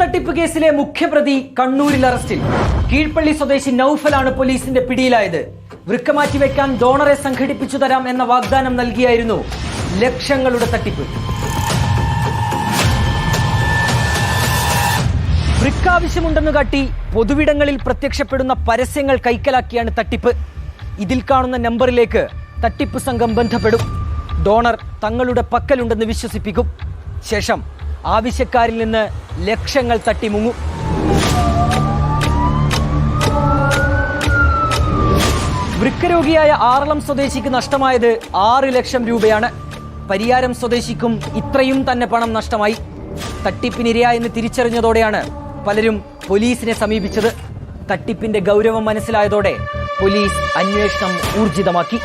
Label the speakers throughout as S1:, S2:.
S1: തട്ടിപ്പ് കേസിലെ മുഖ്യപ്രതി കണ്ണൂരിൽ അറസ്റ്റിൽ. കീഴ്പള്ളി സ്വദേശി നൌഫലാണ് പോലീസിന്റെ പിടിയിലായത്. വൃക്ക മാറ്റിവെക്കാൻ ഡോണറെ സംഘടിപ്പിച്ചു തരാം എന്ന വാഗ്ദാനം നൽകിയായിരുന്നു ലക്ഷങ്ങളുടെ തട്ടിപ്പ്. വൃക്ക ആവശ്യമുണ്ടെന്ന് കാട്ടി പൊതുവിടങ്ങളിൽ പ്രത്യക്ഷപ്പെടുന്ന പരസ്യങ്ങൾ കൈക്കലാക്കിയാണ് തട്ടിപ്പ്. ഇതിൽ കാണുന്ന നമ്പറിലേക്ക് തട്ടിപ്പ് സംഘം ബന്ധപ്പെടും. ഡോണർ തങ്ങളുടെ പക്കലുണ്ടെന്ന് വിശ്വസിപ്പിക്കും. ശേഷം ആവശ്യക്കാരിൽ നിന്ന് ലക്ഷങ്ങൾ തട്ടി മുങ്ങും. വൃക്കരോഗിയായ ആറളം സ്വദേശിക്ക് നഷ്ടമായത് ആറ് ലക്ഷം രൂപയാണ്. പരിയാരം സ്വദേശിക്കും ഇത്രയും തന്നെ പണം നഷ്ടമായി. തട്ടിപ്പിനിരയായെന്ന് തിരിച്ചറിഞ്ഞതോടെയാണ് പലരും പോലീസിനെ സമീപിച്ചത്. തട്ടിപ്പിന്റെ ഗൗരവം മനസ്സിലായതോടെ പോലീസ് അന്വേഷണം ഊർജിതമാക്കി.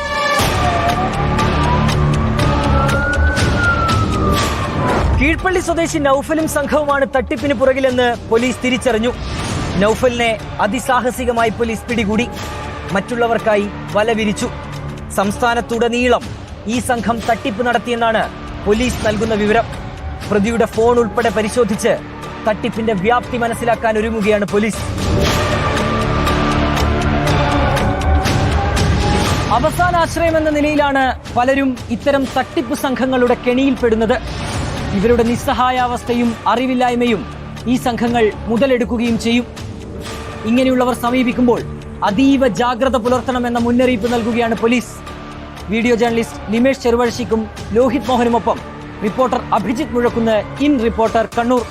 S1: കീഴ്പള്ളി സ്വദേശി നൌഫലും സംഘവുമാണ് തട്ടിപ്പിന് പുറകിലെന്ന് പോലീസ് തിരിച്ചറിഞ്ഞു. നൌഫലിനെ അതിസാഹസികമായി പോലീസ് പിടികൂടി. മറ്റുള്ളവർക്കായി വല വിരിച്ചു. സംസ്ഥാനത്തുടനീളം ഈ സംഘം തട്ടിപ്പ് നടത്തിയെന്നാണ് പോലീസ് നൽകുന്ന വിവരം. പ്രതിയുടെ ഫോൺ ഉൾപ്പെടെ പരിശോധിച്ച് തട്ടിപ്പിന്റെ വ്യാപ്തി മനസ്സിലാക്കാൻ ഒരുങ്ങുകയാണ് പോലീസ്. അവസാന ആശ്രയമെന്ന നിലയിലാണ് പലരും ഇത്തരം തട്ടിപ്പ് സംഘങ്ങളുടെ കെണിയിൽപ്പെടുന്നത്. ഇവരുടെ നിസ്സഹായാവസ്ഥയും അറിവില്ലായ്മയും ഈ സംഘങ്ങൾ മുതലെടുക്കുകയും ചെയ്യും. ഇങ്ങനെയുള്ളവർ സമീപിക്കുമ്പോൾ അതീവ ജാഗ്രത പുലർത്തണമെന്ന മുന്നറിയിപ്പ് നൽകുകയാണ് പോലീസ്. വീഡിയോ ജേർണലിസ്റ്റ് നിമേഷ് ചെറുവഴശിക്കും Lohit മോഹനുമൊപ്പം reporter Abhijith Muzhakkunnu in reporter Kannur.